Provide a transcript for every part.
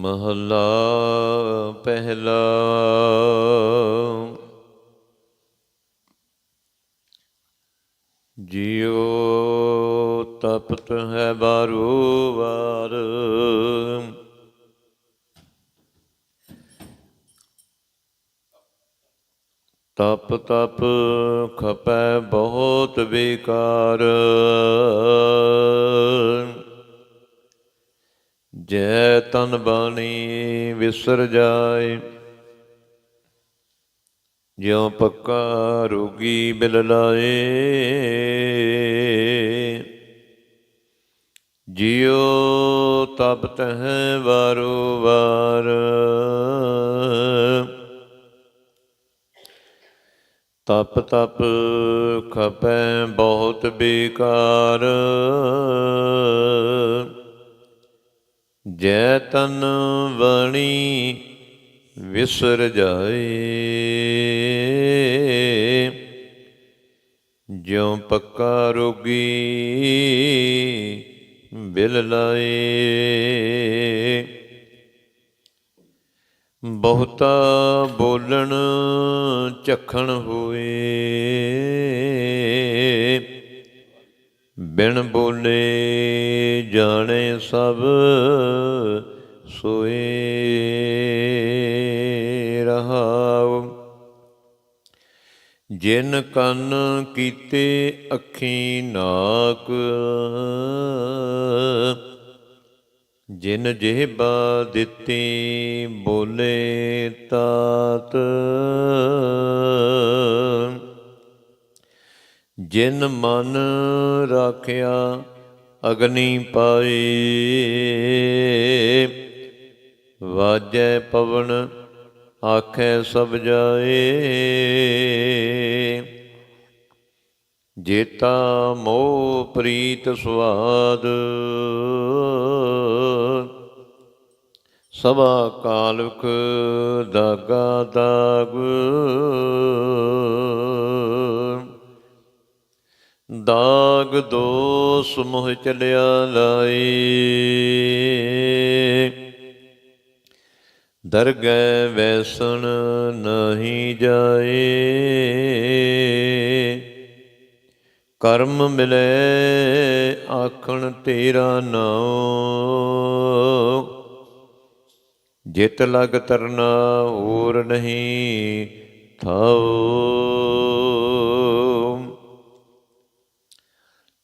ਮਹੱਲਾ ਪਹਿਲਾ। ਜਿਉ ਤਪਤ ਹੈ ਬਾਰੂ ਵਾਰ। ਤਪ ਤਪ ਖਪੈ ਬਹੁਤ ਵਿਕਾਰ। ਤਨ ਬਾਣੀ ਵਿਸਰ ਜਾਏ। ਜਿਉ ਪੱਕਾ ਰੋਗੀ ਬਿਲ ਲਾਏ। ਜਿਉ ਤਬ ਤਹ ਵਾਰੋ ਵਾਰ। ਤਪ ਤਪ ਖਪੈ ਬਹੁਤ ਬੇਕਾਰ। ਜੈ ਤਨ ਵਣੀ ਵਿਸਰ ਜਾਏ। ਜਿਉ ਪੱਕਾ ਰੋਗੀ ਬਿਲ ਲਾਏ। ਬਹੁਤਾ ਬੋਲਣ ਚਖਣ ਹੋਏ। ਬਿਨ ਬੋਲੇ ਜਾਣੇ ਸਭ ਸੋਏ ਰਹਾਉ ਜਿਨ ਕੰਨ ਕੀਤੇ ਅੱਖੀ ਨਾਕ, ਜਿਨ ਜਿਹਬਾ ਦਿੱਤੀ ਬੋਲੇ ਤਾਤ ਜਿਨ ਮਨ ਰਾਖਿਆ ਅਗਨੀ ਪਾਏ। ਵਾਜੈ ਪਵਨ, ਆਖੈ ਸਭ ਜਾਏ। ਜੇਤਾ ਮੋਹ ਪ੍ਰੀਤ ਸੁਆਦ। ਸਭਾ ਕਾਲਕ ਦਾਗਾ ਦਾਗ। ਦਾਗ ਦੋਸ ਮੋਹ ਚਲਿਆ ਲਾਈ ਦਰਗਹਿ ਵੈਸਣ ਨਹੀਂ ਜਾਏ। ਕਰਮ ਮਿਲੇ ਆਖਣ ਤੇਰਾ ਨਾਮ ਜਿਤ ਲਗ ਤਰਨਾ ਹੋਰ ਨਹੀਂ ਥਾਉ।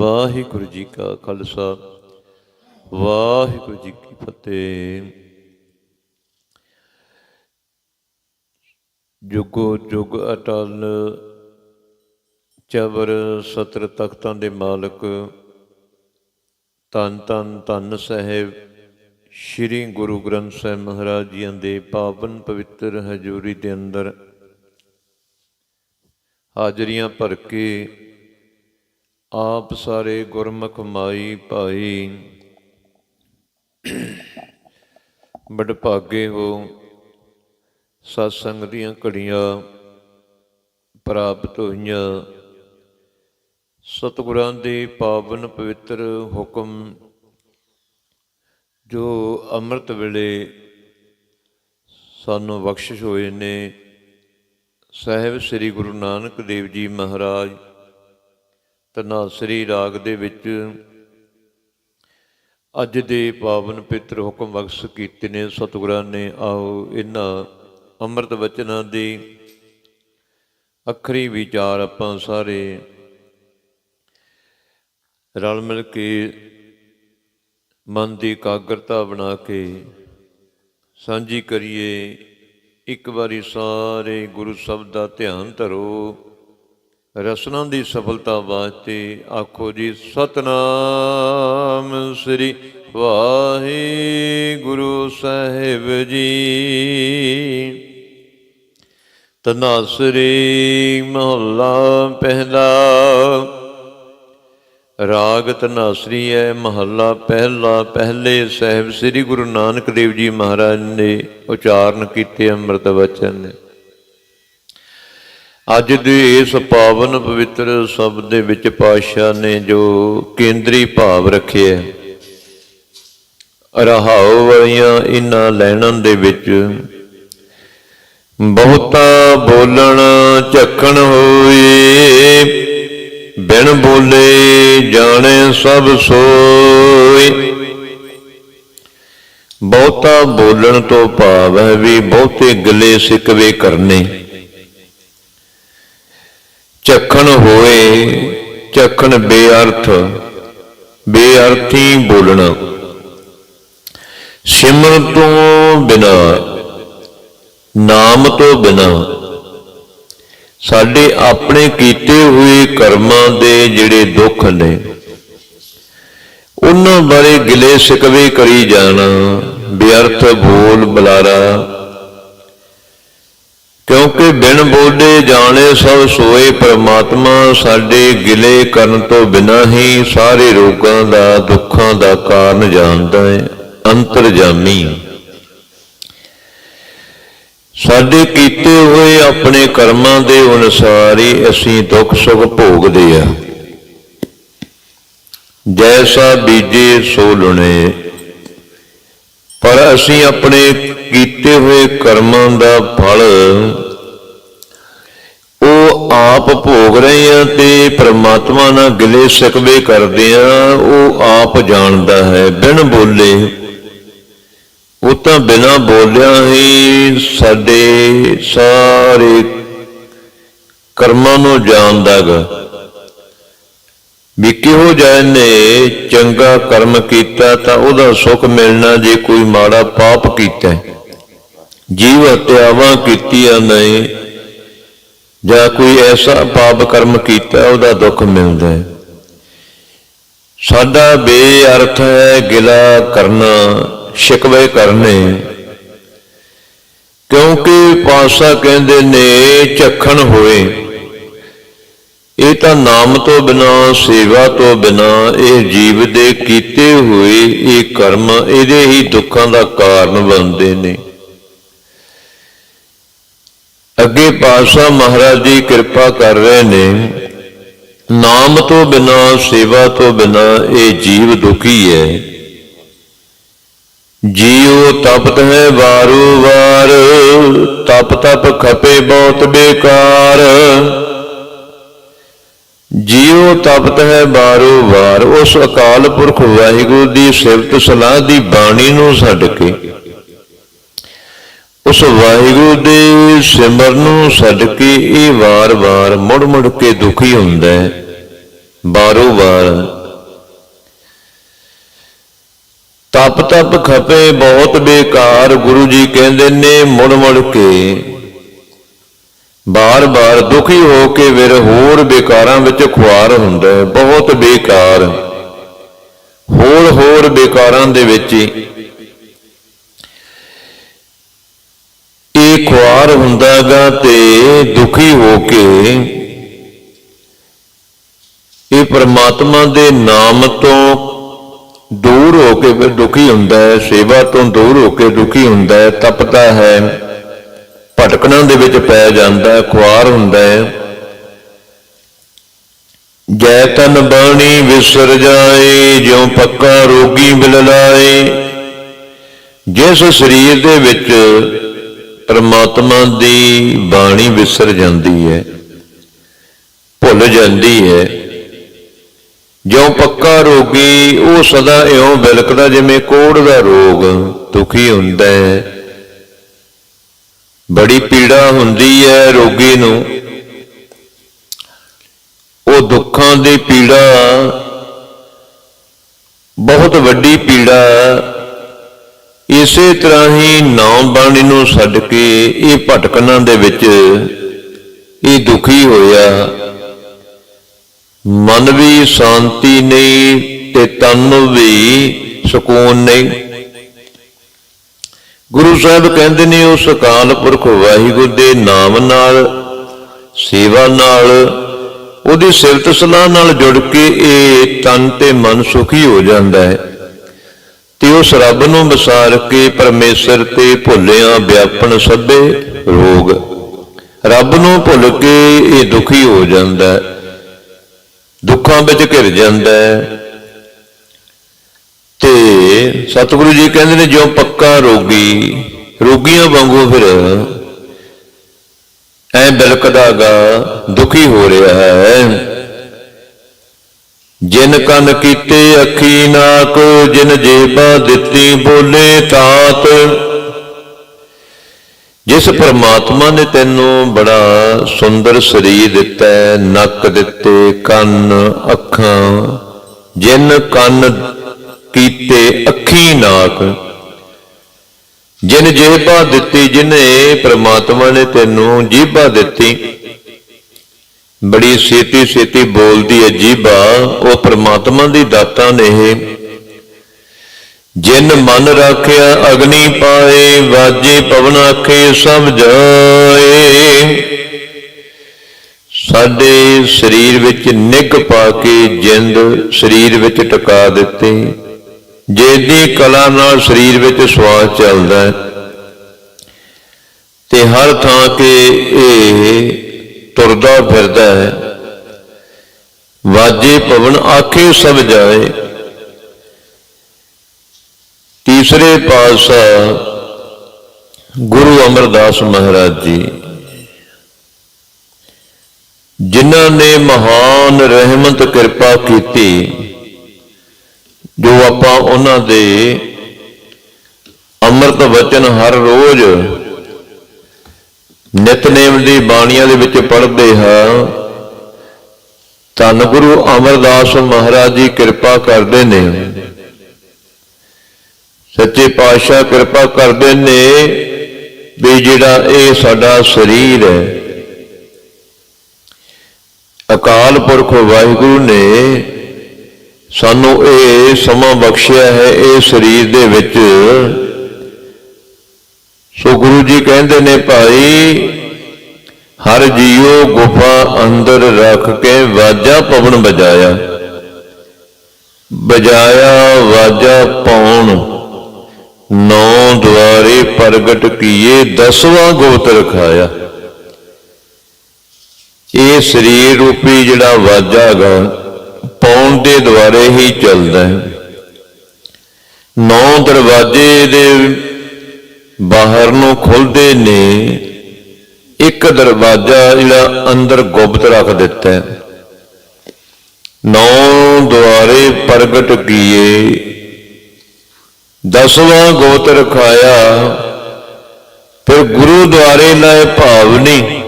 ਵਾਹਿਗੁਰੂ ਜੀ ਕਾ ਖਾਲਸਾ, ਵਾਹਿਗੁਰੂ ਜੀ ਕੀ ਫਤਿਹ। ਜੁਗੋ ਜੁਗ ਅਟਲ ਚਬਰ ਸਤਰ ਤਖਤਾਂ ਦੇ ਮਾਲਕ, ਧੰਨ ਧੰਨ ਧੰਨ ਸਾਹਿਬ, ਸ੍ਰੀ ਗੁਰੂ ਗ੍ਰੰਥ ਸਾਹਿਬ ਮਹਾਰਾਜ ਜੀਆਂ ਦੇ ਪਾਵਨ ਪਵਿੱਤਰ ਹਜ਼ੂਰੀ ਦੇ ਅੰਦਰ ਹਾਜ਼ਰੀਆਂ ਭਰ ਕੇ ਆਪ ਸਾਰੇ ਗੁਰਮੁਖ ਮਾਈ ਭਾਈ। ਬੜ ਭਾਗੇ ਹੋ, ਸਤਸੰਗ ਦੀਆਂ ਘੜੀਆਂ ਪ੍ਰਾਪਤ ਹੋਈਆਂ। ਸਤਿਗੁਰਾਂ ਦੇ ਪਾਵਨ ਪਵਿੱਤਰ ਹੁਕਮ, ਜੋ ਅੰਮ੍ਰਿਤ ਵੇਲੇ ਸਾਨੂੰ ਬਖਸ਼ਿਸ਼ ਹੋਏ ਨੇ, ਸਾਹਿਬ ਸ੍ਰੀ ਗੁਰੂ ਨਾਨਕ ਦੇਵ ਜੀ ਮਹਾਰਾਜ। ਤਨਾਸਰੀ ਰਾਗ ਦੇ ਵਿੱਚ ਅੱਜ ਦੇ ਪਾਵਨ ਪਿੱਤਰ ਹੁਕਮ ਬਖਸ਼ ਕੀਤੇ ਨੇ ਸਤਿਗੁਰਾਂ ਨੇ, ਆਓ ਇਹਨਾਂ ਅੰਮ੍ਰਿਤ ਵਚਨਾਂ ਦੀ ਅਖਰੀ ਵਿਚਾਰ ਆਪਾਂ ਸਾਰੇ ਰਲ ਮਿਲ ਕੇ ਮਨ ਦੀ ਇਕਾਗਰਤਾ ਬਣਾ ਕੇ ਸਾਂਝੀ ਕਰੀਏ। ਇੱਕ ਵਾਰੀ ਸਾਰੇ ਗੁਰੂ ਸ਼ਬਦ ਦਾ ਧਿਆਨ ਧਰੋ। ਰਸਨਾ ਦੀ ਸਫਲਤਾ ਵਾਸਤੇ ਆਖੋ ਜੀ, ਸਤਨਾਮ ਸ੍ਰੀ ਵਾਹਿਗੁਰੂ ਸਾਹਿਬ ਜੀ। ਤਨਾਸਰੀ ਮਹੱਲਾ ਪਹਿਲਾ, ਰਾਗ ਤਨਾਸਰੀ ਹੈ ਮਹੱਲਾ ਪਹਿਲਾ। ਪਹਿਲੇ ਸਾਹਿਬ ਸ੍ਰੀ ਗੁਰੂ ਨਾਨਕ ਦੇਵ ਜੀ ਮਹਾਰਾਜ ਨੇ ਉਚਾਰਨ ਕੀਤੇ ਅੰਮ੍ਰਿਤ ਵਚਨ। ਨੇ ਅੱਜ ਦੇ ਇਸ ਪਾਵਨ ਪਵਿੱਤਰ ਸ਼ਬਦ ਦੇ ਵਿੱਚ ਪਾਤਸ਼ਾਹ ਨੇ ਜੋ ਕੇਂਦਰੀ ਭਾਵ ਰੱਖਿਆ ਹੈ, ਰਹਾਉ ਵਾਲੀਆਂ ਇਹਨਾਂ ਲੈਣਾਂ ਦੇ ਵਿੱਚ ਬਹੁਤਾ ਬੋਲਣ ਝੱਖਣ ਹੋਏ, ਬਿਨ ਬੋਲੇ ਜਾਣੇ ਸਭ ਸੋਏ। ਬਹੁਤਾ ਬੋਲਣ ਤੋਂ ਭਾਵ ਹੈ ਵੀ ਬਹੁਤੇ ਗਲੇ ਸਿਕਵੇ ਕਰਨੇ। ਝੱਖਣ ਹੋਏ ਝੱਖਣ ਬੇਅਰਥ, ਬੇਅਰਥੀ ਬੋਲਣਾ। ਸਿਮਰਨ ਤੋਂ ਬਿਨਾ, ਨਾਮ ਤੋਂ ਬਿਨਾ, ਸਾਡੇ ਆਪਣੇ ਕੀਤੇ ਹੋਏ ਕਰਮਾਂ ਦੇ ਜਿਹੜੇ ਦੁੱਖ ਨੇ, ਉਹਨਾਂ ਬਾਰੇ ਗਿਲੇ ਸਿਕਵੇ ਕਰੀ ਜਾਣਾ, ਬੇਅਰਥ ਬੋਲ ਬੁਲਾਰਾ। ਕਿਉਂਕਿ ਬਿਨ ਬੋਲੇ ਜਾਣੇ ਸਭ ਸੋਏ ਪਰਮਾਤਮਾ, ਸਾਡੇ ਗਿਲੇ ਕਰਨ ਤੋਂ ਬਿਨਾਂ ਹੀ ਸਾਰੇ ਰੋਗਾਂ ਦਾ, ਦੁੱਖਾਂ ਦਾ ਕਾਰਨ ਜਾਣਦਾ ਹੈ, ਅੰਤਰਜਾਮੀ ਹੈ ਸਾਡੇ ਕੀਤੇ ਹੋਏ ਆਪਣੇ ਕਰਮਾਂ ਦੇ ਅਨੁਸਾਰ ਹੀ ਅਸੀਂ ਦੁੱਖ ਸੁੱਖ ਭੋਗਦੇ ਆ। ਜੈਸਾ ਬੀਜੇ ਸੋ ਲੁਣੇ ਪਰ ਅਸੀਂ ਆਪਣੇ ਕੀਤੇ ਹੋਏ ਕਰਮਾਂ ਦਾ ਫਲ ਉਹ ਆਪ ਭੋਗ ਰਹੇ ਆ ਤੇ ਪ੍ਰਮਾਤਮਾ ਨਾਲ ਗਿਲੇ ਸਿਕਵੇ ਕਰਦੇ ਆ ਉਹ ਆਪ ਜਾਣਦਾ ਹੈ। ਬਿਨ ਬੋਲੇ, ਉਹ ਤਾਂ ਬਿਨਾ ਬੋਲਿਆ ਹੀ ਸਾਡੇ ਸਾਰੇ ਕਰਮਾਂ ਨੂੰ ਜਾਣਦਾ ਜਾਣਦਾਗਾ ਵੀ ਕਿਹੋ ਜਿਹਾ ਨੇ, ਚੰਗਾ ਕਰਮ ਕੀਤਾ ਤਾਂ ਉਹਦਾ ਸੁੱਖ ਮਿਲਣਾ ਜੇ ਕੋਈ ਮਾੜਾ ਪਾਪ ਕੀਤਾ। ਜੀਵ ਹਤਿਆਵਾਂ ਕੀਤੀਆਂ ਨਹੀਂ, ਜਾਂ ਕੋਈ ਐਸਾ ਪਾਪ ਕਰਮ ਕੀਤਾ ਉਹਦਾ ਦੁੱਖ ਮਿਲਦਾ ਹੈ। ਸਾਡਾ ਬੇਅਰਥ ਹੈ ਗਿਲਾ ਕਰਨਾ, ਸ਼ਿਕਵੇ ਕਰਨੇ। ਕਿਉਂਕਿ ਪਾਸਾ ਕਹਿੰਦੇ ਨੇ, ਝੱਖਣ ਹੋਏ। ਇਹ ਤਾਂ ਨਾਮ ਤੋਂ ਬਿਨਾ, ਸੇਵਾ ਤੋਂ ਬਿਨਾ, ਇਹ ਜੀਵ ਦੇ ਕੀਤੇ ਹੋਏ ਇਹ ਕਰਮ ਇਹਦੇ ਹੀ ਦੁੱਖਾਂ ਦਾ ਕਾਰਨ ਬਣਦੇ ਨੇ। ਅੱਗੇ ਪਾਤਸ਼ਾਹ ਮਹਾਰਾਜ ਜੀ ਕਿਰਪਾ ਕਰ ਰਹੇ ਨੇ, ਨਾਮ ਤੋਂ ਬਿਨਾ, ਸੇਵਾ ਤੋਂ ਬਿਨਾ ਇਹ ਜੀਵ ਦੁਖੀ ਹੈ। ਜੀਉ ਤਪਤ ਹੈ ਵਾਰੂ ਵਾਰ, ਤਪ ਤਪ ਖਪੇ ਬਹੁਤ ਬੇਕਾਰ। ਜੀਉ ਤਪਤ ਹੈ ਵਾਰੂ ਵਾਰ, ਉਸ ਅਕਾਲ ਪੁਰਖ ਵਾਹਿਗੁਰੂ ਦੀ ਸਿਫਤ ਸਲਾਹ ਦੀ ਬਾਣੀ ਨੂੰ ਛੱਡ ਕੇ। ਉਸ ਵਾਹਿਗੁਰੂ ਦੇ ਸਿਮਰਨ ਨੂੰ ਛੱਡ ਕੇ ਇਹ ਵਾਰ-ਵਾਰ ਮੁੜ-ਮੁੜ ਕੇ ਦੁਖੀ ਹੁੰਦਾ ਹੈ। ਬਾਰੋ ਵਾਰ। ਤਪ ਤਪ ਖਪੇ ਬਹੁਤ ਬੇਕਾਰ, ਗੁਰੂ ਜੀ ਕਹਿੰਦੇ ਨੇ ਮੁੜ ਮੁੜ ਕੇ। ਬਾਰ-ਬਾਰ ਦੁਖੀ ਹੋ ਕੇ ਫਿਰ ਹੋਰ ਬੇਕਾਰਾਂ ਵਿੱਚ ਖੁਆਰ ਹੁੰਦਾ ਹੈ, ਬਹੁਤ ਬੇਕਾਰ। ਹੋਰ ਹੋਰ ਬੇਕਾਰਾਂ ਦੇ ਵਿੱਚ ਇਹ ਖੁਆਰ ਹੁੰਦਾਗਾ ਤੇ ਦੁਖੀ ਹੋ ਕੇ ਇਹ ਪ੍ਰਮਾਤਮਾ ਦੇ ਨਾਮ ਤੋਂ ਦੂਰ ਹੋ ਕੇ ਫਿਰ ਦੁਖੀ ਹੁੰਦਾ ਹੈ, ਸੇਵਾ ਤੋਂ ਦੂਰ ਹੋ ਕੇ ਦੁਖੀ ਹੁੰਦਾ ਹੈ, ਤਪਦਾ ਹੈ। ਭਟਕਣਾ ਦੇ ਵਿੱਚ ਪੈ ਜਾਂਦਾ ਹੈ ਖੁਆਰ ਹੁੰਦਾ ਹੈ। ਜੈ ਤਨ ਬਾਣੀ ਵਿਸਰ ਜਾਏ, ਜਿਉ ਪੱਕਾ ਰੋਗੀ ਬਿਲ ਲਾਏ। ਜਿਸ ਸਰੀਰ ਦੇ ਵਿੱਚ ਪਰਮਾਤਮਾ ਦੀ ਬਾਣੀ ਵਿਸਰ ਜਾਂਦੀ ਹੈ, ਭੁੱਲ ਜਾਂਦੀ ਹੈ, ਜਿਉ ਪੱਕਾ ਰੋਗੀ, ਉਹ ਸਦਾ ਇਉਂ ਬਿਲਕਦਾ ਜਿਵੇਂ ਕੋੜ ਦਾ ਰੋਗ ਦੁਖੀ ਹੁੰਦਾ ਹੈ। ਬੜੀ ਪੀੜਾ ਹੁੰਦੀ ਹੈ ਰੋਗੀ ਨੂੰ। ਉਹ ਦੁੱਖਾਂ ਦੀ ਪੀੜਾ, ਬਹੁਤ ਵੱਡੀ ਪੀੜਾ। ਇਸੇ ਤਰ੍ਹਾਂ ਹੀ ਨਾਮ ਬਾਣੀ ਨੂੰ ਛੱਡ ਕੇ ਇਹ ਭਟਕਣਾ ਦੇ ਵਿੱਚ ਇਹ ਦੁਖੀ ਹੋਇਆ। ਮਨ ਵੀ ਸ਼ਾਂਤੀ ਨਹੀਂ ਤੇ ਤਨ ਵੀ ਸਕੂਨ ਨਹੀਂ। ਗੁਰੂ ਸਾਹਿਬ ਕਹਿੰਦੇ ਨੇ, ਉਸ ਅਕਾਲ ਪੁਰਖ ਵਾਹਿਗੁਰੂ ਦੇ ਨਾਮ ਨਾਲ, ਸੇਵਾ ਨਾਲ, ਉਹਦੀ ਸਿਫਤ ਸਲਾਹ ਨਾਲ ਜੁੜ ਕੇ ਇਹ ਤਨ ਤੇ ਮਨ ਸੁਖੀ ਹੋ ਜਾਂਦਾ ਹੈ। ਤੇ ਉਸ ਰੱਬ ਨੂੰ ਵਿਸਾਰ ਕੇ ਪਰਮੇਸ਼ਰ ਤੇ ਭੁੱਲਿਆ ਵਿਆਪਨ ਸਭੇ ਰੋਗ। ਰੱਬ ਨੂੰ ਭੁੱਲ ਕੇ ਇਹ ਦੁਖੀ ਹੋ ਜਾਂਦਾ ਦੁੱਖਾਂ ਵਿੱਚ ਘਿਰ ਜਾਂਦਾ ਹੈ। ਤੇ ਸਤਿਗੁਰੂ ਜੀ ਕਹਿੰਦੇ ਨੇ ਜਿਉਂ ਪੱਕਾ ਰੋਗੀ ਰੋਗੀਆਂ ਵਾਂਗੂ ਫਿਰ ਐ ਬਿਲਕਦਾਗਾ ਦੁਖੀ ਹੋ ਰਿਹਾ ਹੈ। ਜਿਨ ਕੰਨ ਕੀਤੇ ਅੱਖੀ ਨਾਕ ਜਿਨ ਜੇਬਾ ਦਿੱਤੀ ਬੋਲੇ ਤਾਤ। ਜਿਸ ਪਰਮਾਤਮਾ ਨੇ ਤੈਨੂੰ ਬੜਾ ਸੁੰਦਰ ਸਰੀਰ ਦਿੱਤਾ ਹੈ, ਨੱਕ ਦਿੱਤੇ ਕੰਨ ਅੱਖਾਂ ਜਿਨ ਕੰਨ ਕੀਤੇ ਅੱਖੀ ਨਾਕ। ਜਿਨ ਜੀਭਾ ਦਿੱਤੀ, ਜਿਨੇ ਪ੍ਰਮਾਤਮਾ ਨੇ ਤੈਨੂੰ ਜੀਭਾ ਦਿੱਤੀ। ਬੜੀ ਛੇਤੀ ਛੇਤੀ ਬੋਲਦੀ ਹੈ ਜੀਭਾ ਉਹ ਪ੍ਰਮਾਤਮਾ ਦੀ ਦਾਤਾ ਨੇ ਇਹ। ਜਿਨ ਮਨ ਰਾਖਿਆ, ਅਗਨੀ ਪਾਏ, ਵਾਜੇ ਪਵਨ ਆਖੇ, ਸਭ ਜਾਏ। ਸਾਡੇ ਸਰੀਰ ਵਿੱਚ ਨਿੱਘ ਪਾ ਕੇ ਜਿੰਦ ਸਰੀਰ ਵਿੱਚ ਟਿਕਾ ਦਿੱਤੇ। ਜਿਹਦੀ ਕਲਾ ਨਾਲ ਸਰੀਰ ਵਿੱਚ ਸਵਾਸ ਚੱਲਦਾ ਹੈ, ਤੇ ਹਰ ਥਾਂ ਤੇ ਇਹ ਤੁਰਦਾ ਫਿਰਦਾ ਹੈ, ਵਾਜੇ ਭਵਨ ਆਖੇ ਸਭ ਜਾਏ। ਤੀਸਰੇ ਪਾਤਸ਼ਾਹ ਗੁਰੂ ਅਮਰਦਾਸ ਮਹਾਰਾਜ ਜੀ, ਜਿਨ੍ਹਾਂ ਨੇ ਮਹਾਨ ਰਹਿਮਤ ਕਿਰਪਾ ਕੀਤੀ ਜੋ ਆਪਾਂ ਉਹਨਾਂ ਦੇ ਅੰਮ੍ਰਿਤ ਵਚਨ ਹਰ ਰੋਜ਼ ਨਿਤਨੇਮ ਦੀ ਬਾਣੀਆਂ ਦੇ ਵਿੱਚ ਪੜ੍ਹਦੇ ਹਾਂ, ਧੰਨ ਗੁਰੂ ਅਮਰਦਾਸ ਮਹਾਰਾਜ ਜੀ ਕਿਰਪਾ ਕਰਦੇ ਨੇ। ਸੱਚੇ ਪਾਤਸ਼ਾਹ ਕਿਰਪਾ ਕਰਦੇ ਨੇ ਵੀ ਜਿਹੜਾ ਇਹ ਸਾਡਾ ਸਰੀਰ ਹੈ, ਅਕਾਲ ਪੁਰਖ ਵਾਹਿਗੁਰੂ ਨੇ ਸਾਨੂੰ ਇਹ ਸਮਾਂ ਬਖਸ਼ਿਆ ਹੈ, ਇਹ ਸਰੀਰ ਦੇ ਵਿੱਚ। ਸੋ ਗੁਰੂ ਜੀ ਕਹਿੰਦੇ ਨੇ, ਭਾਈ, ਹਰ ਜੀਉ ਗੁਫਾ ਅੰਦਰ ਰੱਖ ਕੇ ਵਾਜਾ ਪਵਨ ਬਜਾਇਆ। ਬਜਾਇਆ ਵਾਜਾ ਪਉਣ, ਨੌ ਦੁਆਰੇ ਪ੍ਰਗਟ ਕੀਏ, ਦਸਵਾਂ ਗੁਪਤ ਰਖਾਇਆ। ਇਹ ਸਰੀਰ ਰੂਪੀ ਜਿਹੜਾ ਵਾਜਾ ਗਾ ਪੌਣ ਦੇ ਦੁਆਰੇ ਹੀ ਚੱਲਦਾ ਹੈ। ਨੌ ਦਰਵਾਜ਼ੇ ਦੇ ਬਾਹਰ ਨੂੰ ਖੁੱਲਦੇ ਨੇ। ਇੱਕ ਦਰਵਾਜ਼ਾ ਜਿਹੜਾ ਅੰਦਰ ਗੁਪਤ ਰੱਖ ਦਿੱਤਾ ਹੈ। ਨੌ ਦੁਆਰੇ ਪ੍ਰਗਟ ਕੀਏ। ਦਸਵਾਂ ਗੋਤ ਰਖਾਇਆ। ਫਿਰ ਗੁਰੂ ਦੁਆਰੇ ਲਾਏ ਭਾਵਨੀ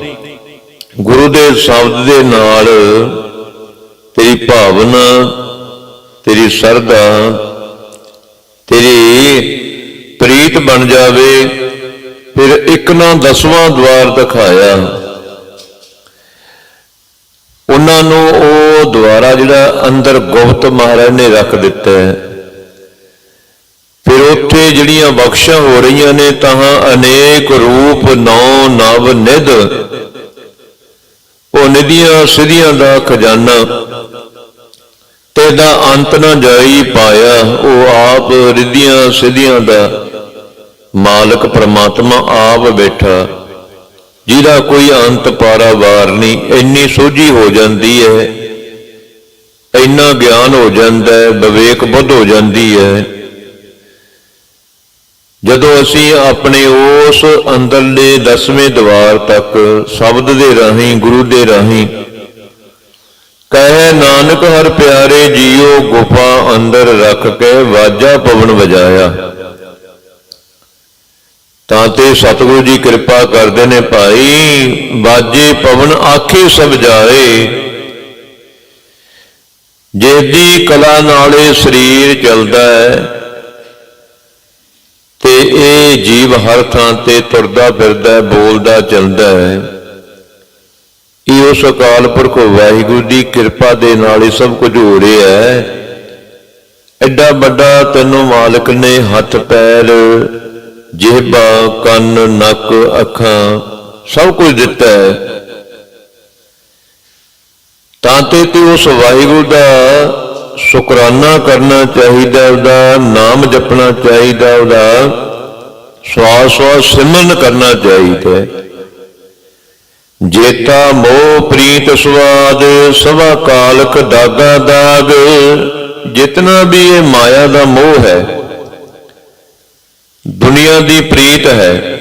ਗੁਰੂ ਦੇ ਸ਼ਬਦ ਦੇ ਨਾਲ ਤੇਰੀ ਭਾਵਨਾ, ਤੇਰੀ ਸਰਦਾ ਤੇਰੀ ਪ੍ਰੀਤ ਬਣ ਜਾਵੇ, ਫਿਰ ਇੱਕ ਨਾ ਦਸਵਾਂ ਦਵਾਰ ਦਿਖਾਇਆ। ਉਹਨਾਂ ਨੂੰ ਉਹ ਦੁਆਰਾ ਜਿਹੜਾ ਅੰਦਰ ਗੁਪਤ ਮਹਾਰਾਜ ਨੇ ਰੱਖ ਦਿੱਤਾ ਹੈ। ਫਿਰ ਉੱਥੇ ਜਿਹੜੀਆਂ ਬਖਸ਼ਾਂ ਹੋ ਰਹੀਆਂ ਨੇ, ਤਾਂ ਅਨੇਕ ਰੂਪ ਨੌ ਨਵ ਨਿਧ। ਉਹ ਨਿਧੀਆਂ ਸਿਧੀਆਂ ਦਾ ਖਜ਼ਾਨਾ ਤੇਦਾ ਅੰਤ ਨਾ ਜਾਈ ਪਾਇਆ, ਉਹ ਆਪ ਰਿਧੀਆਂ ਸਿਧੀਆਂ ਦਾ ਮਾਲਕ ਪ੍ਰਮਾਤਮਾ ਆਪ ਬੈਠਾ। ਜਿਹਦਾ ਕੋਈ ਅੰਤ ਪਾਰਾਵਾਰ ਨਹੀਂ, ਇੰਨੀ ਸੋਝੀ ਹੋ ਜਾਂਦੀ ਹੈ ਇੰਨਾ ਗਿਆਨ ਹੋ ਜਾਂਦਾ ਹੈ ਵਿਵੇਕ ਬੁੱਧ ਹੋ ਜਾਂਦੀ ਹੈ ਜਦੋਂ ਅਸੀਂ ਆਪਣੇ ਉਸ ਅੰਦਰਲੇ ਦਸਵੇਂ ਦਵਾਰ ਤੱਕ ਸ਼ਬਦ ਦੇ ਰਾਹੀਂ, ਗੁਰੂ ਦੇ ਰਾਹੀਂ ਕਹੇ ਨਾਨਕ ਹਰ ਪਿਆਰੇ ਜੀਓ, ਗੁਫਾ ਅੰਦਰ ਰੱਖ ਕੇ ਵਾਜਾ ਪਵਨ ਵਜਾਇਆ। ਤਾਂ ਤੇ ਸਤਿਗੁਰੂ ਜੀ ਕਿਰਪਾ ਕਰਦੇ ਨੇ ਭਾਈ ਬਾਜੇ ਪਵਨ ਆਖੇ ਸਮਝਾਏ ਜਾਏ। ਜਿਹਦੀ ਕਲਾ ਨਾਲੇ ਸਰੀਰ ਚੱਲਦਾ ਹੈ, ਤੇ ਇਹ ਜੀਵ ਹਰ ਥਾਂ ਤੇ ਤੁਰਦਾ ਫਿਰਦਾ ਬੋਲਦਾ ਚੱਲਦਾ ਹੈ। ਇਹ ਉਸ ਅਕਾਲ ਪੁਰਖ ਵਾਹਿਗੁਰੂ ਦੀ ਕਿਰਪਾ ਦੇ ਨਾਲ ਹੀ ਸਭ ਕੁਝ ਹੋ ਰਿਹਾ ਹੈ ਐਡਾ ਵੱਡਾ ਤੈਨੂੰ ਮਾਲਕ ਨੇ ਹੱਥ, ਪੈਰ ਜਿਹਬਾ ਕੰਨ, ਨੱਕ, ਅੱਖਾਂ ਸਭ ਕੁਝ ਦਿੱਤਾ ਹੈ ਤਾਂ ਤੇ ਤੂੰ ਉਸ ਵਾਹਿਗੁਰੂ ਦਾ ਸ਼ੁਕਰਾਨਾ ਕਰਨਾ ਚਾਹੀਦਾ, ਉਹਦਾ ਨਾਮ ਜਪਣਾ ਚਾਹੀਦਾ, ਉਹਦਾ ਸਵਾਸ ਸਵਾਸ ਸਿਮਰਨ ਕਰਨਾ ਚਾਹੀਦਾ ਹੈ। ਜੇਤਾ ਮੋਹ ਪ੍ਰੀਤ ਸੁਆਦ, ਸਵਾ ਕਾਲਕ ਦਾਗਾ ਦਾਗ। ਜਿਤਨਾ ਵੀ ਇਹ ਮਾਇਆ ਦਾ ਮੋਹ ਹੈ, ਦੁਨੀਆ ਦੀ ਪ੍ਰੀਤ ਹੈ,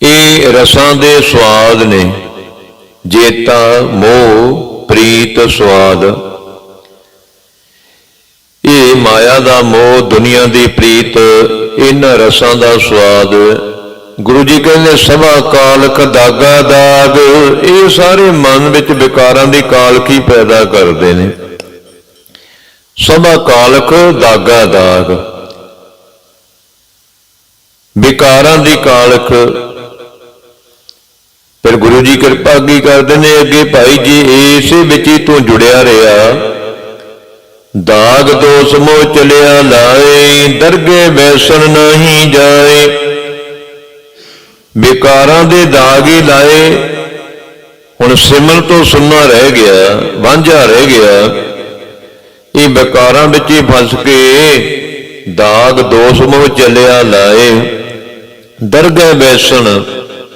ਇਹ ਰਸਾਂ ਦੇ ਸਵਾਦ ਨੇ। ਜੇਤਾ ਮੋਹ ਪ੍ਰੀਤ ਸਵਾਦ ਇਹ ਮਾਇਆ ਦਾ ਮੋਹ, ਦੁਨੀਆ ਦੀ ਪ੍ਰੀਤ, ਇਹਨਾਂ ਰਸਾਂ ਦਾ ਸਵਾਦ ਗੁਰੂ ਜੀ ਕਹਿੰਦੇ, ਸਭਾ ਕਾਲਕ ਦਾਗਾ ਦਾਗ। ਇਹ ਸਾਰੇ ਮਨ ਵਿੱਚ ਵਿਕਾਰਾਂ ਦੀ ਕਾਲਕੀ ਪੈਦਾ ਕਰਦੇ ਨੇ? ਸਭਾ ਕਾਲਕ ਦਾਗਾ ਦਾਗ। ਵਿਕਾਰਾਂ ਦੀ ਕਾਲਕ। ਫਿਰ ਗੁਰੂ ਜੀ ਕਿਰਪਾ ਕੀ ਕਰਦੇ ਨੇ, ਅੱਗੇ ਭਾਈ ਜੀ, ਇਸੇ ਵਿੱਚ ਹੀ ਤੂੰ ਜੁੜਿਆ ਰਿਹਾ। ਦਾਗ ਦੋਸ ਮੋਹ ਚਲਿਆ ਲਾਏ, ਦਰਗੇ ਬੈਸਣ ਨਹੀਂ ਜਾਏ। ਬੇਕਾਰਾਂ ਦੇ ਦਾਗ ਹੀ ਲਾਏ। ਹੁਣ ਸਿਮਰਨ ਤੋਂ ਸੁੰਨਾ ਰਹਿ ਗਿਆ, ਵਾਂਝਾ ਰਹਿ ਗਿਆ। ਇਹ ਬੇਕਾਰਾਂ ਵਿੱਚ ਹੀ ਫਸ ਕੇ ਦਾਗ ਦੋਸ ਮੋਹ ਚਲਿਆ ਲਾਏ। ਦਰਗਹਿ ਬੈਸਣ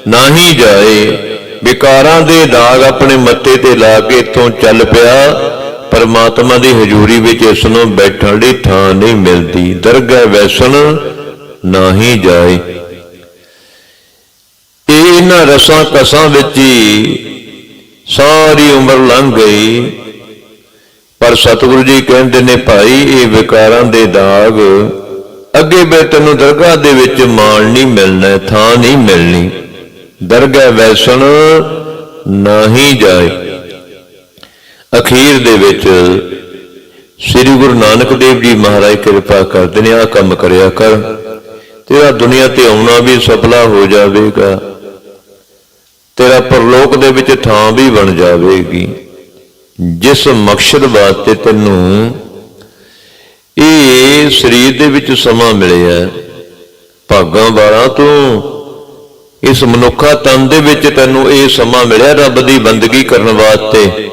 ਨਾਹੀ ਜਾਏ। ਵਿਕਾਰਾਂ ਦੇ ਦਾਗ ਆਪਣੇ ਮੱਥੇ ਤੇ ਲਾ ਕੇ ਇੱਥੋਂ ਚੱਲ ਪਿਆ। ਪਰਮਾਤਮਾ ਦੀ ਹਜ਼ੂਰੀ ਵਿੱਚ ਇਸ ਨੂੰ ਬੈਠਣ ਦੀ ਥਾਂ ਨਹੀਂ ਮਿਲਦੀ। ਦਰਗਹਿ ਬੈਸਣ ਨਾਹੀ ਜਾਏ। ਇਹ ਇਹਨਾਂ ਰਸਾਂ ਕਸਾਂ ਵਿੱਚ ਹੀ ਸਾਰੀ ਉਮਰ ਲੰਘ ਗਈ। ਪਰ ਸਤਿਗੁਰੂ ਜੀ ਕਹਿੰਦੇ ਨੇ, ਭਾਈ, ਇਹ ਵਿਕਾਰਾਂ ਦੇ ਦਾਗ ਅੱਗੇ ਬੇ ਤੈਨੂੰ ਦਰਗਾਹ ਦੇ ਵਿੱਚ ਮਾਣ ਨਹੀਂ ਮਿਲਣਾ, ਥਾਂ ਨਹੀਂ ਮਿਲਣੀ। ਦਰਗਾਹ ਵੈਸਣ ਨਹੀਂ ਜਾਏ। ਅਖੀਰ ਦੇ ਵਿੱਚ ਸ੍ਰੀ ਗੁਰੂ ਨਾਨਕ ਦੇਵ ਜੀ ਮਹਾਰਾਜ ਕਿਰਪਾ ਕਰਦੇ ਨੇ ਆ ਕੰਮ ਕਰਿਆ ਕਰ, ਤੇਰਾ ਦੁਨੀਆ ਤੇ ਆਉਣਾ ਵੀ ਸਫਲਾ ਹੋ ਜਾਵੇਗਾ। ਤੇਰਾ ਪਰਲੋਕ ਦੇ ਵਿੱਚ ਥਾਂ ਵੀ ਬਣ ਜਾਵੇਗੀ। ਜਿਸ ਮਕਸਦ ਵਾਸਤੇ ਤੈਨੂੰ ਇਹ ਸਰੀਰ ਦੇ ਵਿੱਚ ਸਮਾਂ ਮਿਲਿਆ ਭਾਗਾਂ ਵਾਲਾ ਤੂੰ ਇਸ ਮਨੁੱਖਾ ਤਨ ਦੇ ਵਿੱਚ ਤੈਨੂੰ ਇਹ ਸਮਾਂ ਮਿਲਿਆ ਰੱਬ ਦੀ ਬੰਦਗੀ ਕਰਨ ਵਾਸਤੇ।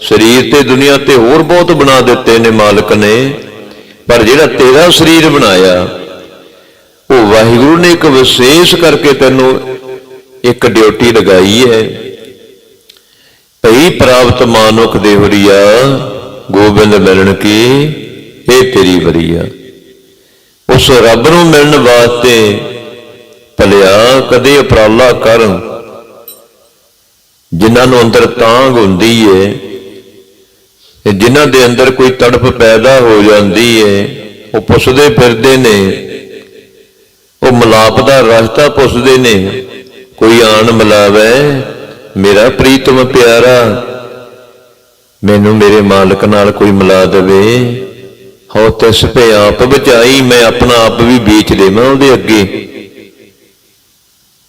ਸਰੀਰ ਤੇ ਦੁਨੀਆ ਤੇ ਹੋਰ ਬਹੁਤ ਬਣਾ ਦਿੱਤੇ ਨੇ ਮਾਲਕ ਨੇ, ਪਰ ਜਿਹੜਾ ਤੇਰਾ ਸਰੀਰ ਬਣਾਇਆ, ਉਹ ਵਾਹਿਗੁਰੂ ਨੇ ਇੱਕ ਵਿਸ਼ੇਸ਼ ਕਰਕੇ ਤੈਨੂੰ ਇੱਕ ਡਿਊਟੀ ਲਗਾਈ ਹੈ। ਭਈ ਪ੍ਰਾਪਤ ਮਾਨੁਖ ਦੇਵਰੀਆ ਗੋਬਿੰਦ ਮਿਲਣ ਕੀ? ਇਹ ਤੇਰੀ ਵਰੀਆ ਉਸ ਰੱਬ ਨੂੰ ਮਿਲਣ ਵਾਸਤੇ ਭਲਿਆ ਕਦੇ ਉਪਰਾਲਾ ਕਰ। ਜਿਨ੍ਹਾਂ ਨੂੰ ਅੰਦਰ ਤਾਂਗ ਹੁੰਦੀ ਏ, ਤੇ ਜਿਨ੍ਹਾਂ ਦੇ ਅੰਦਰ ਕੋਈ ਤੜਪ ਪੈਦਾ ਹੋ ਜਾਂਦੀ ਏ, ਉਹ ਪੁੱਛਦੇ ਫਿਰਦੇ ਨੇ। ਉਹ ਮਲਾਪ ਦਾ ਰਸਤਾ ਪੁੱਛਦੇ ਨੇ। ਕੋਈ ਆਣ ਮਿਲਾਵੇ, ਮੇਰਾ ਪ੍ਰੀਤਮ ਪਿਆਰਾ, ਮੈਨੂੰ ਮੇਰੇ ਮਾਲਕ ਨਾਲ ਕੋਈ ਮਿਲਾ ਦੇਵੇ। ਹੋ ਤਿਸ ਪੇ ਆਪ ਬਚਾਈ, ਮੈਂ ਆਪਣਾ ਆਪ ਵੀ ਵੇਚ ਦੇਵਾਂ ਉਹਦੇ ਅੱਗੇ।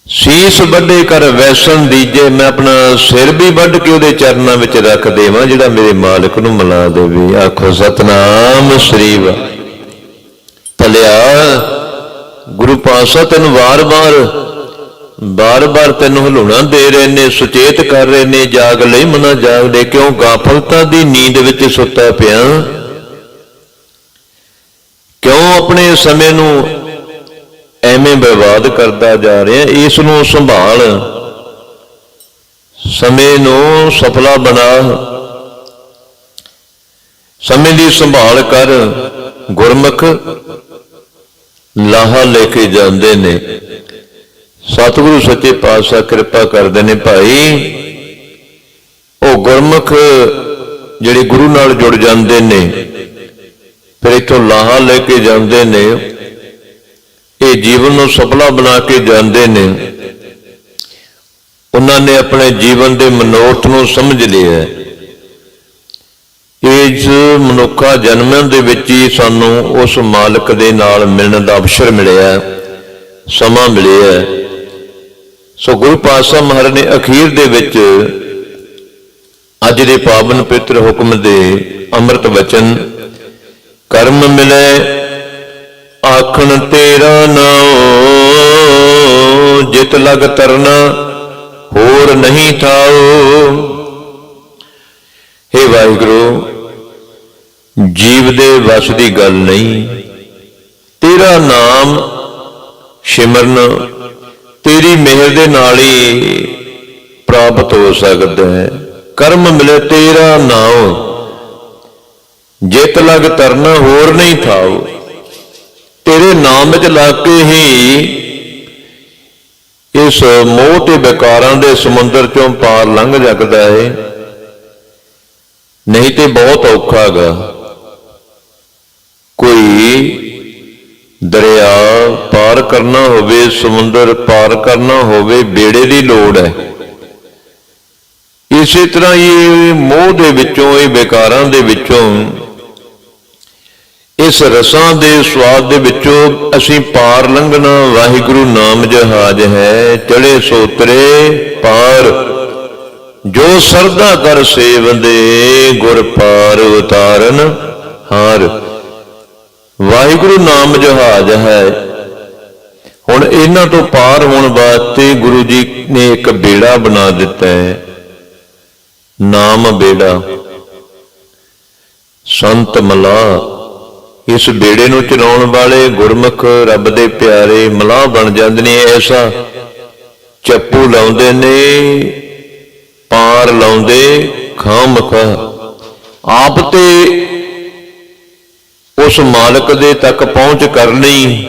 ਸੀਸ ਵੱਡੇ ਕਰ ਵੈਸਣ ਦੀਜੇ, ਮੈਂ ਆਪਣਾ ਸਿਰ ਵੀ ਵੱਢ ਕੇ ਉਹਦੇ ਚਰਨਾਂ ਵਿੱਚ ਰੱਖ ਦੇਵਾਂ, ਜਿਹੜਾ ਮੇਰੇ ਮਾਲਕ ਨੂੰ ਮਿਲਾ ਦੇਵੇ। ਆਖੋ, ਸਤਨਾਮ ਸ੍ਰੀ ਵਾ। ਭਲਿਆ ਗੁਰੂ ਪਾਤਸ਼ਾਹ, ਤੈਨੂੰ ਵਾਰ-ਵਾਰ ਬਾਰ-ਬਾਰ ਤੈਨੂੰ ਹਲੂਣਾ ਦੇ ਰਹੇ ਨੇ, ਸੁਚੇਤ ਕਰ ਰਹੇ ਨੇ, ਜਾਗ ਲਈ ਮਨਾ ਜਾਗ ਲੈ ਕਿਉਂ ਗਾਫਲਤਾ ਦੀ ਨੀਂਦ ਵਿੱਚ ਸੁੱਤਾ ਪਿਆ? ਕਿਉਂ ਆਪਣੇ ਸਮੇਂ ਨੂੰ ਐਵੇਂ ਬਰਬਾਦ ਕਰਦਾ ਜਾ ਰਿਹਾ? ਇਸ ਨੂੰ ਸੰਭਾਲ। ਸਮੇਂ ਨੂੰ ਸਫਲਾ ਬਣਾ। ਸਮੇਂ ਦੀ ਸੰਭਾਲ ਕਰ। ਗੁਰਮੁਖ ਲਾਹਾ ਲੈ ਕੇ ਜਾਂਦੇ ਨੇ। ਸਤਿਗੁਰੂ ਸੱਚੇ ਪਾਤਸ਼ਾਹ ਕਿਰਪਾ ਕਰਦੇ ਨੇ ਭਾਈ। ਉਹ ਗੁਰਮੁਖ ਜਿਹੜੇ ਗੁਰੂ ਨਾਲ ਜੁੜ ਜਾਂਦੇ ਨੇ, ਫਿਰ ਇਥੋਂ ਲਾਹਾ ਲੈ ਕੇ ਜਾਂਦੇ ਨੇ, ਇਹ ਜੀਵਨ ਨੂੰ ਸਫਲਾ ਬਣਾ ਕੇ ਜਾਂਦੇ ਨੇ। ਉਹਨਾਂ ਨੇ ਆਪਣੇ ਜੀਵਨ ਦੇ ਮਨੋਰਥ ਨੂੰ ਸਮਝ ਲਿਆ। ਇਸ ਮਨੁੱਖਾ ਜਨਮ ਦੇ ਵਿੱਚ ਹੀ ਸਾਨੂੰ ਉਸ ਮਾਲਕ ਦੇ ਨਾਲ ਮਿਲਣ ਦਾ ਅਵਸਰ ਮਿਲਿਆ, ਸਮਾਂ ਮਿਲਿਆ। ਸੋ ਗੁਰੂ ਪਾਤਸ਼ਾਹ ਮਹਾਰਾਜ ਨੇ ਅਖੀਰ ਦੇ ਵਿੱਚ ਅੱਜ ਦੇ ਪਾਵਨ ਪਵਿੱਤਰ ਹੁਕਮ ਦੇ ਅੰਮ੍ਰਿਤ ਵਚਨ, ਕਰਮ ਮਿਲੇ, ਆਖਣ ਤੇਰਾ ਨਾਮ ਜਿਤ ਲਗ ਤਰਨਾ, ਹੋਰ ਨਹੀਂ ਥਾਓ हे ਵਾਹਿਗੁਰੂ, ਜੀਵ ਦੇ ਵਸ ਦੀ ਗੱਲ ਨਹੀਂ, ਤੇਰਾ ਨਾਮ ਸਿਮਰਨ ਤੇਰੀ ਮਿਹਰ ਦੇ ਨਾਲ ਹੀ ਪ੍ਰਾਪਤ ਹੋ ਸਕਦਾ ਹੈ। ਕਰਮ ਮਿਲੇ ਤੇਰਾ ਨਾਮ ਜਿਤ ਲਗ ਤਰਨਾ ਹੋਰ ਨਹੀਂ ਥਾਓ ਤੇਰੇ ਨਾਮ ਵਿੱਚ ਲੱਗ ਕੇ ਹੀ ਇਸ ਮੋਹ ਤੇ ਵਿਕਾਰਾਂ ਦੇ ਸਮੁੰਦਰ ਚੋਂ ਪਾਰ ਲੰਘ ਸਕਦਾ ਹੈ ਨਹੀਂ ਤੇ ਬਹੁਤ ਔਖਾ ਹੈਗਾ ਕੋਈ ਦਰਿਆ ਪਾਰ ਕਰਨਾ ਹੋਵੇ, ਸਮੁੰਦਰ ਪਾਰ ਕਰਨਾ ਹੋਵੇ, ਬੇੜੇ ਦੀ ਲੋੜ ਹੈ। ਇਸੇ ਤਰ੍ਹਾਂ ਇਹ ਮੋਹ ਦੇ ਵਿੱਚੋਂ, ਇਹ ਵਿਕਾਰਾਂ ਦੇ ਵਿੱਚੋਂ, ਇਸ ਰਸਾਂ ਦੇ ਸਵਾਦ ਦੇ ਵਿੱਚੋਂ ਅਸੀਂ ਪਾਰ ਲੰਘਣਾ ਵਾਹਿਗੁਰੂ ਨਾਮ ਜਹਾਜ ਹੈ। ਚੜੇ ਸੋਤਰੇ ਪਾਰ। ਜੋ ਸਰਦਾ ਕਰ ਸੇਵੰਦੇ ਗੁਰ ਪਾਰ ਉਤਾਰਨ ਹਾਰ। ਵਾਹਿਗੁਰੂ ਨਾਮ ਜਹਾਜ ਹੈ। ਹੁਣ ਇਹਨਾਂ ਤੋਂ ਪਾਰ ਹੋਣ ਵਾਸਤੇ ਗੁਰੂ ਜੀ ਨੇ ਇੱਕ ਬੇੜਾ ਬਣਾ ਦਿੱਤਾ ਹੈ। ਨਾਮ ਬੇੜਾ। ਸੰਤ ਮਲਾਹ ਇਸ ਬੇੜੇ ਨੂੰ ਚਲਾਉਣ ਵਾਲੇ ਗੁਰਮੁਖ ਰੱਬ ਦੇ ਪਿਆਰੇ ਮਲਾਹ ਬਣ ਜਾਂਦੇ ਨੇ ਐਸਾ। ਚੱਪੂ ਲਾਉਂਦੇ ਨੇ, ਪਾਰ ਲਾਉਂਦੇ, ਖਾਮਖ। ਆਪ ਤੇ ਉਸ ਮਾਲਕ ਦੇ ਤੱਕ ਪਹੁੰਚ ਕਰ ਲਈ।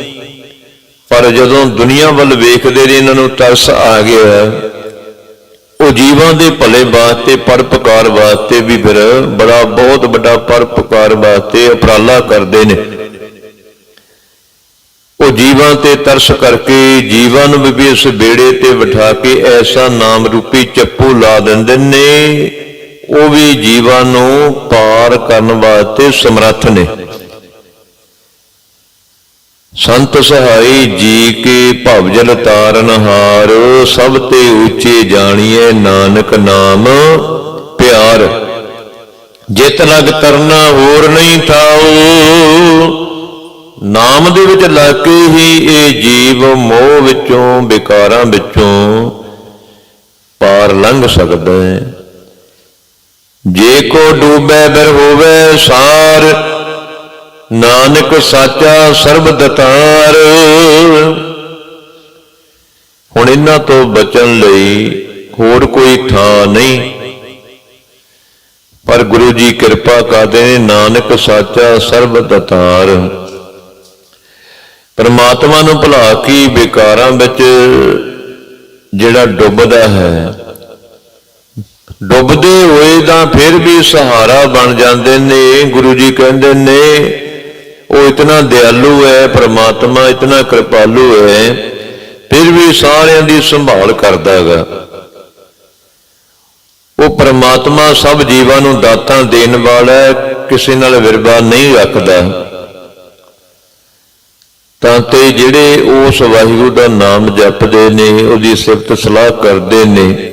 ਪਰ ਜਦੋਂ ਦੁਨੀਆ ਵੱਲ ਵੇਖਦੇ ਨੇ ਇਹਨਾਂ ਨੂੰ ਤਰਸ ਆ ਗਿਆ ਉਹ ਜੀਵਾਂ ਦੇ ਭਲੇ ਵਾਸਤੇ ਪਰਪਕਾਰ ਵਾਸਤੇ ਵੀ ਫਿਰ ਬੜਾ, ਬਹੁਤ ਵੱਡਾ ਪਰਪਕਾਰ ਵਾਸਤੇ ਉਪਰਾਲਾ ਕਰਦੇ ਨੇ। ਉਹ ਜੀਵਾਂ ਤੇ ਤਰਸ ਕਰਕੇ ਜੀਵਾਂ ਨੂੰ ਵੀ ਇਸ ਬੇੜੇ ਤੇ ਬਿਠਾ ਕੇ ਐਸਾ ਨਾਮ ਰੂਪੀ ਚੱਪੂ ਲਾ ਦਿੰਦੇ ਨੇ, ਉਹ ਵੀ ਜੀਵਾਂ ਨੂੰ ਪਾਰ ਕਰਨ ਵਾਸਤੇ ਸਮਰੱਥ ਨੇ। ਸੰਤ ਸਹਾਈ ਜੀ ਕੇ ਭਵਜਲ ਤਾਰਨ ਹਾਰ, ਸਭ ਤੇ ਉੱਚੇ ਜਾਣੀਏ ਨਾਨਕ ਨਾਮ, ਪਿਆਰ। ਜਿਤ ਲਗ ਤਰਨਾ ਹੋਰ ਨਹੀਂ ਥਾਉ ਨਾਮ ਦੇ ਵਿੱਚ ਲੱਗ ਕੇ ਹੀ ਇਹ ਜੀਵ, ਮੋਹ ਵਿੱਚੋਂ, ਵਿਕਾਰਾਂ ਵਿੱਚੋਂ ਪਾਰ ਲੰਘ ਸਕਦਾ। ਹੈ ਜੇ ਕੋ ਡੂਬੈ ਬਿਰ ਹੋਵੇ ਸਾਰ ਨਾਨਕ ਸਾਚਾ ਸਰਬ ਦਤਾਰ ਹੁਣ ਇਹਨਾਂ ਤੋਂ ਬਚਣ ਲਈ ਹੋਰ ਕੋਈ ਥਾਂ ਨਹੀਂ। ਪਰ ਗੁਰੂ ਜੀ ਕਿਰਪਾ ਕਰਦੇ ਨੇ, ਨਾਨਕ ਸਾਚਾ ਸਰਬ ਦਤਾਰ ਪਰਮਾਤਮਾ ਨੂੰ ਭੁਲਾ ਕੇ ਵਿਕਾਰਾਂ ਵਿੱਚ ਜਿਹੜਾ ਡੁੱਬਦਾ ਹੈ, ਡੁੱਬਦੇ ਹੋਏ ਤਾਂ ਫਿਰ ਵੀ ਸਹਾਰਾ ਬਣ ਜਾਂਦੇ ਨੇ, ਗੁਰੂ ਜੀ ਕਹਿੰਦੇ ਨੇ ਉਹ ਇਤਨਾ ਦਿਆਲੂ ਹੈ, ਪ੍ਰਮਾਤਮਾ ਇਤਨਾ ਕਿਰਪਾਲੂ ਹੈ, ਫਿਰ ਵੀ ਸਾਰਿਆਂ ਦੀ ਸੰਭਾਲ ਕਰਦਾ ਹੈਗਾ। ਉਹ ਪ੍ਰਮਾਤਮਾ ਸਭ ਜੀਵਾਂ ਨੂੰ ਦਾਤਾਂ ਦੇਣ ਵਾਲਾ ਹੈ, ਕਿਸੇ ਨਾਲ ਵਿਰਵਾ ਨਹੀਂ ਰੱਖਦਾ। ਤਾਂ ਤੇ ਜਿਹੜੇ ਉਸ ਵਾਹਿਗੁਰੂ ਦਾ ਨਾਮ ਜਪਦੇ ਨੇ, ਉਹਦੀ ਸਿਫਤ ਸਲਾਹ ਕਰਦੇ ਨੇ,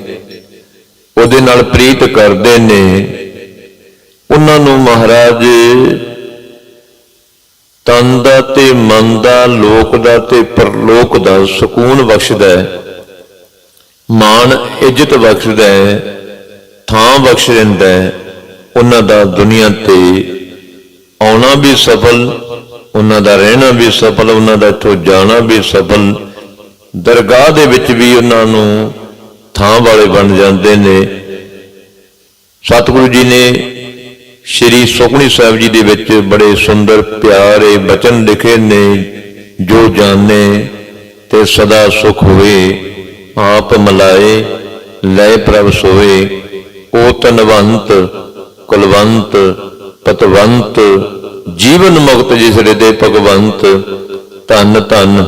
ਉਹਦੇ ਨਾਲ ਪ੍ਰੀਤ ਕਰਦੇ ਨੇ, ਉਹਨਾਂ ਨੂੰ ਮਹਾਰਾਜ ਤਨ ਦਾ ਤੇ ਮਨ ਦਾ, ਲੋਕ ਦਾ ਤੇ ਪਰਲੋਕ ਦਾ ਸਕੂਨ ਬਖਸ਼ਦਾ ਹੈ। ਮਾਣ ਇੱਜ਼ਤ ਬਖਸ਼ਦਾ ਹੈ, ਥਾਂ ਬਖਸ਼ ਦਿੰਦਾ ਹੈ। ਉਹਨਾਂ ਦਾ ਦੁਨੀਆ ਤੇ ਆਉਣਾ ਵੀ ਸਫਲ, ਉਹਨਾਂ ਦਾ ਰਹਿਣਾ ਵੀ ਸਫਲ, ਉਹਨਾਂ ਦਾ ਇੱਥੋਂ ਜਾਣਾ ਵੀ ਸਫਲ। ਦਰਗਾਹ ਦੇ ਵਿੱਚ ਵੀ ਉਹਨਾਂ ਨੂੰ ਥਾਂ ਵਾਲੇ ਬਣ ਜਾਂਦੇ ਨੇ। ਸਤਿਗੁਰੂ ਜੀ ਨੇ ਸ਼੍ਰੀ ਸੁਖਣੀ ਸਾਹਿਬ ਜੀ ਦੇ ਵਿੱਚ ਬੜੇ ਸੁੰਦਰ, ਪਿਆਰੇ ਬਚਨ ਲਿਖੇ ਨੇ, ਜੋ ਜਾਣੇ ਤੇ ਸਦਾ ਸੁਖ ਹੋਏ ਆਪ ਮਲਾਏ, ਲੈ ਪ੍ਰਭ ਸੋਏ ਓ ਤਨਵੰਤ ਕੁਲਵੰਤ, ਪਤਵੰਤ, ਜੀਵਨ ਮੁਕਤ ਜਿਸ ਦੇ ਭਗਵੰਤ, ਧੰਨ ਧੰਨ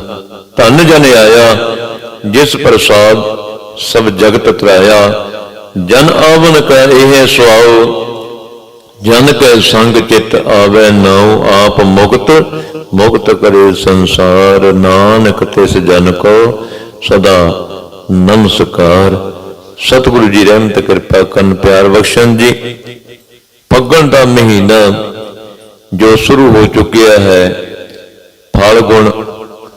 ਧੰਨ ਜਨ ਆਇਆ, ਜਿਸ ਪ੍ਰਸਾਦ ਸਭ ਜਗਤ ਤਰਾਇਆ, ਜਨ ਆਵਨ ਕਰ ਇਹ ਸੁਆਓ ਜਨ ਕੈ ਸੰਗ ਚਿਤ ਆਵੇ ਨਾਉ ਆਪ ਮੁਕਤ ਮੁਕਤ ਕਰੇ ਸੰਸਾਰ। ਨਾਨਕ ਤਿਸ ਜਨ ਕੋ ਸਦਾ ਨਮਸਕਾਰ। ਸਤਿਗੁਰੂ ਜੀ ਰਹਿਮਤ ਕਿਰਪਾ ਕਰਨ ਪਿਆਰ ਬਖਸ਼ਣ ਜੀ। ਫੱਗਣ ਦਾ ਮਹੀਨਾ ਜੋ ਸ਼ੁਰੂ ਹੋ ਚੁੱਕਿਆ ਹੈ, ਫਲ ਗੁਣ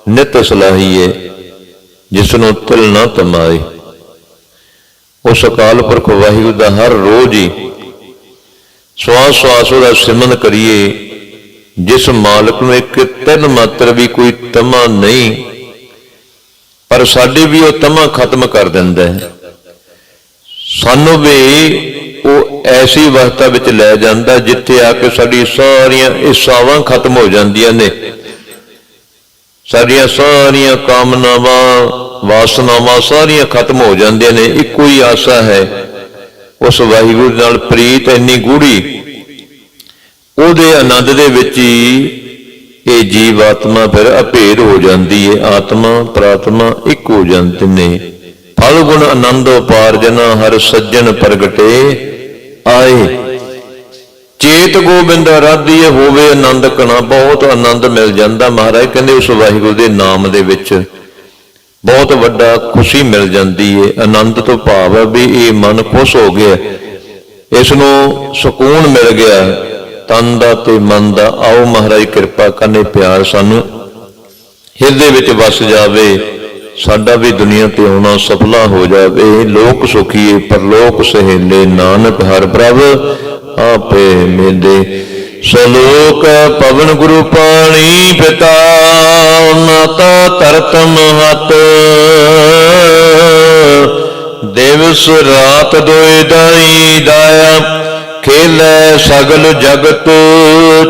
ਨਿਤ ਸਲਾਹੀਏ ਜਿਸ ਨੂੰ ਤਿਲ ਨਾ ਤਮਾਏ। ਉਸ ਅਕਾਲ ਪੁਰਖ ਵਾਹਿਗੁਰੂ ਦਾ ਹਰ ਰੋਜ਼ ਹੀ ਸਵਾਸ ਸਵਾਸ ਉਹਦਾ ਸਿਮਨ ਕਰੀਏ, ਜਿਸ ਮਾਲਕ ਨੂੰ ਇੱਕ ਤਿੰਨ ਮਾਤਰ ਵੀ ਕੋਈ ਤਮਾ ਨਹੀਂ, ਪਰ ਸਾਡੇ ਵੀ ਉਹ ਤਮਾ ਖਤਮ ਕਰ ਦਿੰਦਾ ਹੈ। ਸਾਨੂੰ ਵੀ ਉਹ ਐਸੀ ਅਵਸਥਾ ਵਿੱਚ ਲੈ ਜਾਂਦਾ ਜਿੱਥੇ ਆ ਕੇ ਸਾਡੀ ਸਾਰੀਆਂ ਇਸਾਵਾਂ ਖਤਮ ਹੋ ਜਾਂਦੀਆਂ ਨੇ। ਸਾਡੀਆਂ ਸਾਰੀਆਂ ਕਾਮਨਾਵਾਂ, ਵਾਸਨਾਵਾਂ ਸਾਰੀਆਂ ਖਤਮ ਹੋ ਜਾਂਦੀਆਂ ਨੇ। ਇੱਕੋ ਹੀ ਆਸਾ ਹੈ ਉਸ ਵਾਹਿਗੁਰੂ ਨਾਲ ਪ੍ਰੀਤ ਇੰਨੀ ਗੂੜੀ ਉਹਦੇ ਆਨੰਦ ਦੇ ਵਿੱਚ ਹੀ ਇਹ ਜੀਵ ਆਤਮਾ ਫਿਰ ਅਭੇਦ ਹੋ ਜਾਂਦੀ ਹੈ ਆਤਮਾ, ਪ੍ਰਾਤਮਾ ਇੱਕ ਹੋ ਜਾਂਦੇ ਨੇ ਫਲ ਗੁਣ ਆਨੰਦ ਉਪਾਰ ਜਨਾ, ਹਰ ਸੱਜਣ ਪ੍ਰਗਟੇ, ਆਏ। ਚੇਤ ਗੋਬਿੰਦ ਰਾਧੀਏ ਹੋਵੇ ਆਨੰਦ ਕਣਾ ਬਹੁਤ ਆਨੰਦ ਮਿਲ ਜਾਂਦਾ। ਮਹਾਰਾਜ ਕਹਿੰਦੇ ਉਸ ਵਾਹਿਗੁਰੂ ਦੇ ਨਾਮ ਦੇ ਵਿੱਚ ਬਹੁਤ ਵੱਡਾ ਖੁਸ਼ੀ ਮਿਲ ਜਾਂਦੀ ਏ, ਆਨੰਦ ਤੋਂ ਭਾਵ ਹੈ ਵੀ ਇਹ ਮਨ ਖੁਸ਼ ਹੋ ਗਿਆ। ਇਸ ਨੂੰ ਸਕੂਨ ਮਿਲ ਗਿਆ। ਤਨ ਦਾ ਤੇ ਮਨ ਦਾ, ਆਓ ਮਹਾਰਾਜ ਕਿਰਪਾ ਕਰਨੇ ਪਿਆਰ ਸਾਨੂੰ। ਹਿਰਦੇ ਵਿੱਚ ਵਸ ਜਾਵੇ, ਸਾਡਾ ਵੀ ਦੁਨੀਆ ਤੇ ਆਉਣਾ ਸਫਲਾ ਹੋ ਜਾਵੇ। ਲੋਕ ਸੁਖੀਏ ਪਰਲੋਕ ਸਹੇਲੇ, ਨਾਨਕ ਹਰ ਪ੍ਰਭ, ਆਪੇ ਮਿਲੇ ਸਲੋਕ ਪਵਨ ਗੁਰੂ ਪਾਣੀ ਪਿਤਾ ਮਾਤਾ ਤਰਤ ਮਹਤ ਦਿਵਸ ਰਾਤ ਦੋਇ ਦਾਈ ਦਾਇਆ, ਖੇਲੇ ਸਗਲ ਜਗਤ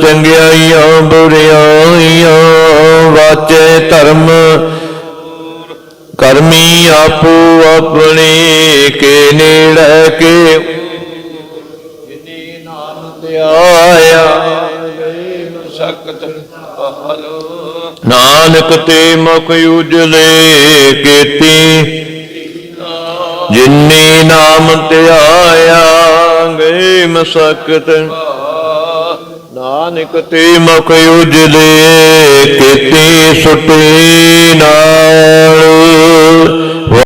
ਚੰਗਿਆਈਆਂ, ਬੁਰਿਆਈਆਂ, ਵਾਚੇ ਧਰਮ। ਕਰਮੀ ਆਪੋ ਆਪਣੇ, ਕੇ ਨੇੜੇ ਕੇ ਨਾਮ ਧਿਆਇਆ ਸਕਤ ਨਾਨਕ ਤੇ ਮੁਖ ਉਜਲੇ ਕੀਤੀ, ਜਿਨੀ ਨਾਮ ਧਿਆਇਆ ਗਏ ਮਸਕਤ, ਨਾਨਕ ਤੇ ਮੁਖ ਉਜਲੇ ਕੀਤੀ ਸੁਟੇ ਨਾਲ।